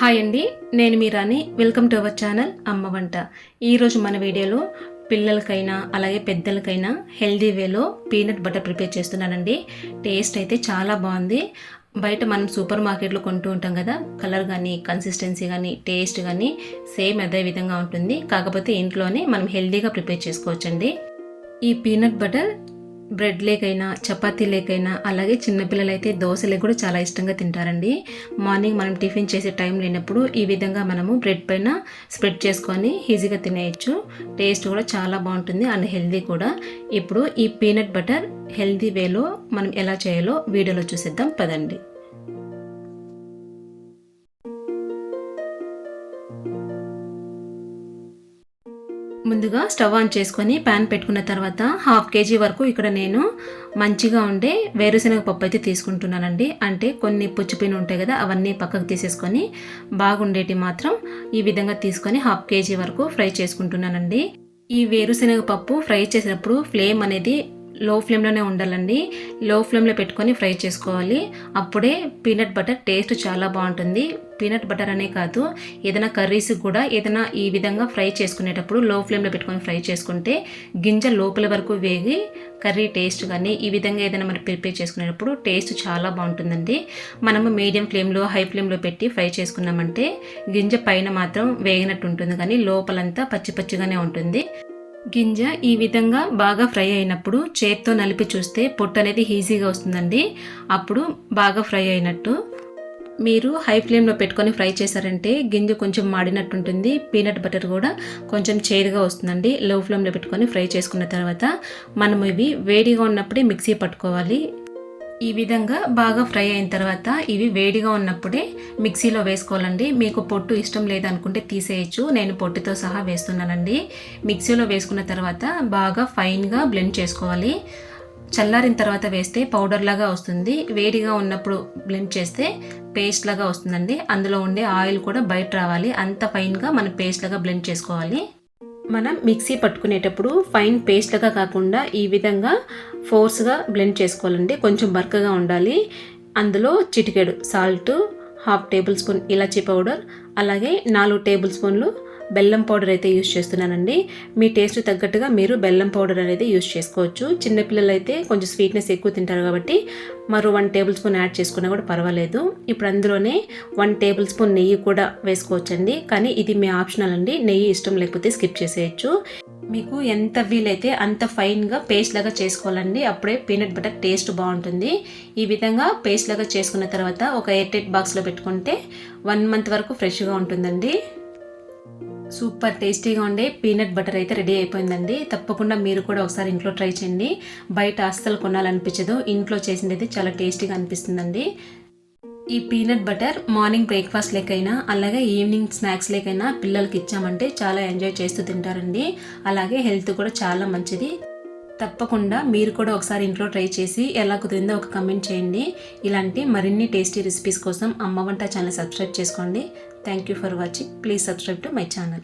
Hi అండి నేను మీ Rani welcome to our channel Amma Vanta ఈరోజు మన వీడియోలో పిల్లలకైనా అలాగే పెద్దలకైనా హెల్దీ వేలో పీనట్ బటర్ ప్రిపేర్ చేస్తున్నానండి టేస్ట్ అయితే చాలా బాగుంది బయట మనం సూపర్ మార్కెట్లో కొంటూ ఉంటాం కదా కలర్ కానీ కన్సిస్టెన్సీ కానీ టేస్ట్ కానీ సేమ్ అదే విధంగా ఉంటుంది కాకపోతే ఇంట్లోనే మనం హెల్దీగా ప్రిపేర్ చేసుకోవచ్చండి ఈ పీనట్ బటర్ బ్రెడ్ లేకైనా చపాతీ లేకైనా అలాగే చిన్నపిల్లలైతే దోశలే కూడా చాలా ఇష్టంగా తింటారండి మార్నింగ్ మనం టిఫిన్ చేసే టైం లేనప్పుడు ఈ విధంగా మనము బ్రెడ్ పైన స్ప్రెడ్ చేసుకొని ఈజీగా తినేయచ్చు టేస్ట్ కూడా చాలా బాగుంటుంది అండ్ హెల్దీ కూడా ఇప్పుడు ఈ పీనట్ బటర్ హెల్దీ వేలో మనం ఎలా చేయాలో వీడియోలో చూసేద్దాం పదండి ముందుగా స్టవ్ ఆన్ చేసుకొని ప్యాన్ పెట్టుకున్న తర్వాత హాఫ్ కేజీ వరకు ఇక్కడ నేను మంచిగా ఉండే వేరుశనగ పప్పు అయితే తీసుకుంటున్నానండి అంటే కొన్ని పుచ్చిపిన్ ఉంటాయి కదా అవన్నీ పక్కకు తీసేసుకొని బాగుండేటి మాత్రం ఈ విధంగా తీసుకొని హాఫ్ కేజీ వరకు ఫ్రై చేసుకుంటున్నానండి ఈ వేరుశనగ పప్పు ఫ్రై చేసినప్పుడు ఫ్లేమ్ అనేది లో ఫ్లేమ్లోనే ఉండాలండి లో ఫ్లేమ్లో పెట్టుకొని ఫ్రై చేసుకోవాలి అప్పుడే పీనట్ బటర్ టేస్ట్ చాలా బాగుంటుంది పీనట్ బటర్ అనే కాదు ఏదైనా కర్రీస్ కూడా ఏదైనా ఈ విధంగా ఫ్రై చేసుకునేటప్పుడు లో ఫ్లేమ్లో పెట్టుకొని ఫ్రై చేసుకుంటే గింజ లోపల వరకు వేగి కర్రీ టేస్ట్ కానీ ఈ విధంగా ఏదైనా మనం ప్రిపేర్ చేసుకునేటప్పుడు టేస్ట్ చాలా బాగుంటుందండి మనము మీడియం ఫ్లేమ్లో హై ఫ్లేమ్లో పెట్టి ఫ్రై చేసుకున్నామంటే గింజ పైన మాత్రం వేగినట్టు ఉంటుంది కానీ లోపలంతా పచ్చి పచ్చిగానే ఉంటుంది గింజ ఈ విధంగా బాగా ఫ్రై అయినప్పుడు చేత్తో నలిపి చూస్తే పొట్టు అనేది ఈజీగా వస్తుందండి అప్పుడు బాగా ఫ్రై అయినట్టు మీరు హై ఫ్లేమ్లో పెట్టుకొని ఫ్రై చేశారంటే గింజ కొంచెం మాడినట్టు ఉంటుంది పీనట్ బటర్ కూడా కొంచెం చేదుగా వస్తుందండి లో ఫ్లేమ్లో పెట్టుకొని ఫ్రై చేసుకున్న తర్వాత మనం ఇవి వేడిగా ఉన్నప్పుడే మిక్సీ పట్టుకోవాలి ఈ విధంగా బాగా ఫ్రై అయిన తర్వాత ఇవి వేడిగా ఉన్నప్పుడే మిక్సీలో వేసుకోవాలండి మీకు పొట్టు ఇష్టం లేదనుకుంటే తీసేయచ్చు నేను పొట్టుతో సహా వేస్తున్నానండి మిక్సీలో వేసుకున్న తర్వాత బాగా ఫైన్గా బ్లెండ్ చేసుకోవాలి చల్లారిన తర్వాత వేస్తే పౌడర్ లాగా వస్తుంది వేడిగా ఉన్నప్పుడు బ్లెండ్ చేస్తే పేస్ట్ లాగా వస్తుందండి అందులో ఉండే ఆయిల్ కూడా బయట రావాలి అంత ఫైన్గా మనం పేస్ట్ లాగా బ్లెండ్ చేసుకోవాలి మనం మిక్సీ పట్టుకునేటప్పుడు ఫైన్ పేస్ట్ లాగా కాకుండా ఈ విధంగా ఫోర్స్గా బ్లెండ్ చేసుకోవాలండి కొంచెం బర్కగా ఉండాలి అందులో చిటికెడు సాల్ట్ హాఫ్ టేబుల్ స్పూన్ ఇలాచీ పౌడర్ అలాగే నాలుగు టేబుల్ స్పూన్లు బెల్లం పౌడర్ అయితే యూస్ చేస్తున్నానండి మీ టేస్ట్ తగ్గట్టుగా మీరు బెల్లం పౌడర్ అనేది యూస్ చేసుకోవచ్చు చిన్నపిల్లలు అయితే కొంచెం స్వీట్నెస్ ఎక్కువ తింటారు కాబట్టి మరో వన్ టేబుల్ స్పూన్ యాడ్ చేసుకున్నా కూడా పర్వాలేదు ఇప్పుడు అందులోనే వన్ టేబుల్ స్పూన్ నెయ్యి కూడా వేసుకోవచ్చండి కానీ ఇది మీ ఆప్షనల్ అండి నెయ్యి ఇష్టం లేకపోతే స్కిప్ చేసేయచ్చు మీకు ఎంత వీలైతే అంత ఫైన్గా పేస్ట్ లాగా చేసుకోవాలండి అప్పుడే పీనట్ బటర్ టేస్ట్ బాగుంటుంది ఈ విధంగా పేస్ట్ లాగా చేసుకున్న తర్వాత ఒక ఎయిర్ టైట్ బాక్స్లో పెట్టుకుంటే వన్ మంత్ వరకు ఫ్రెష్గా ఉంటుందండి సూపర్ టేస్టీగా ఉండే పీనట్ బటర్ అయితే రెడీ అయిపోయిందండి తప్పకుండా మీరు కూడా ఒకసారి ఇంట్లో ట్రై చేయండి బయట అస్సలు కొనాలనిపించదు ఇంట్లో చేసింది అయితే చాలా టేస్టీగా అనిపిస్తుందండి ఈ పీనట్ బటర్ మార్నింగ్ బ్రేక్ఫాస్ట్ లేకైనా అలాగే ఈవినింగ్ స్నాక్స్ లేకైనా పిల్లలకి ఇచ్చామంటే చాలా ఎంజాయ్ చేస్తూ తింటారండి అలాగే హెల్త్ కూడా చాలా మంచిది తప్పకుండా మీరు కూడా ఒకసారి ఇంట్లో ట్రై చేసి ఎలా కుదిరిందో ఒక కమెంట్ చేయండి ఇలాంటి మరిన్ని టేస్టీ రెసిపీస్ కోసం అమ్మ వంట ఛానల్ సబ్స్క్రైబ్ చేసుకోండి Thank you for watching. Please subscribe to my channel.